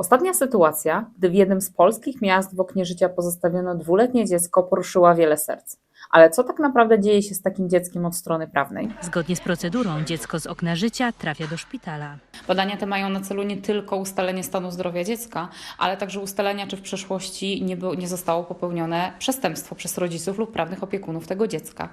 Ostatnia sytuacja, gdy w jednym z polskich miast w oknie życia pozostawiono dwuletnie dziecko, poruszyła wiele serc. Ale co tak naprawdę dzieje się z takim dzieckiem od strony prawnej? Zgodnie z procedurą dziecko z okna życia trafia do szpitala. Badania te mają na celu nie tylko ustalenie stanu zdrowia dziecka, ale także ustalenia, czy w przeszłości nie, było, nie zostało popełnione przestępstwo przez rodziców lub prawnych opiekunów tego dziecka.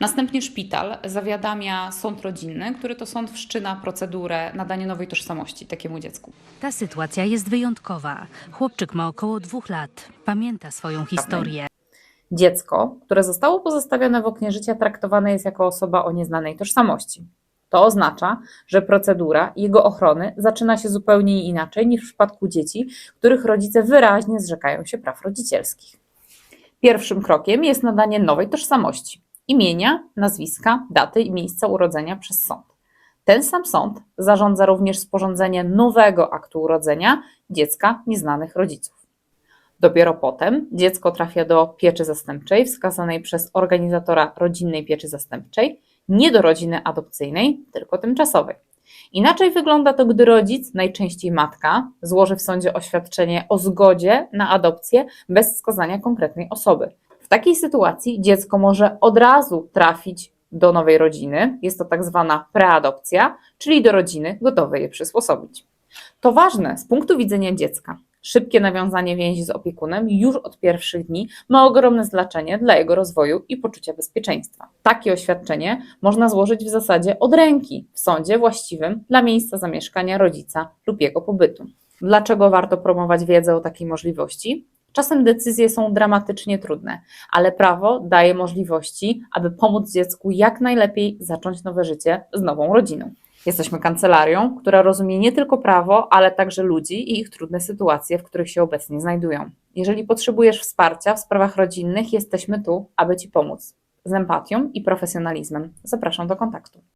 Następnie szpital zawiadamia sąd rodzinny, który to sąd wszczyna procedurę nadania nowej tożsamości takiemu dziecku. Ta sytuacja jest wyjątkowa. Chłopczyk ma około dwóch lat. Pamięta swoją historię. Dziecko, które zostało pozostawione w oknie życia, traktowane jest jako osoba o nieznanej tożsamości. To oznacza, że procedura jego ochrony zaczyna się zupełnie inaczej niż w przypadku dzieci, których rodzice wyraźnie zrzekają się praw rodzicielskich. Pierwszym krokiem jest nadanie nowej tożsamości imienia, nazwiska, daty i miejsca urodzenia przez sąd. Ten sam sąd zarządza również sporządzenie nowego aktu urodzenia dziecka nieznanych rodziców. Dopiero potem dziecko trafia do pieczy zastępczej wskazanej przez organizatora rodzinnej pieczy zastępczej, nie do rodziny adopcyjnej, tylko tymczasowej. Inaczej wygląda to, gdy rodzic, najczęściej matka, złoży w sądzie oświadczenie o zgodzie na adopcję bez wskazania konkretnej osoby. W takiej sytuacji dziecko może od razu trafić do nowej rodziny, jest to tak zwana preadopcja, czyli do rodziny gotowej je przysposobić. To ważne z punktu widzenia dziecka. Szybkie nawiązanie więzi z opiekunem już od pierwszych dni ma ogromne znaczenie dla jego rozwoju i poczucia bezpieczeństwa. Takie oświadczenie można złożyć w zasadzie od ręki w sądzie właściwym dla miejsca zamieszkania rodzica lub jego pobytu. Dlaczego warto promować wiedzę o takiej możliwości? Czasem decyzje są dramatycznie trudne, ale prawo daje możliwości, aby pomóc dziecku jak najlepiej zacząć nowe życie z nową rodziną. Jesteśmy kancelarią, która rozumie nie tylko prawo, ale także ludzi i ich trudne sytuacje, w których się obecnie znajdują. Jeżeli potrzebujesz wsparcia w sprawach rodzinnych, jesteśmy tu, aby Ci pomóc. Z empatią i profesjonalizmem zapraszam do kontaktu.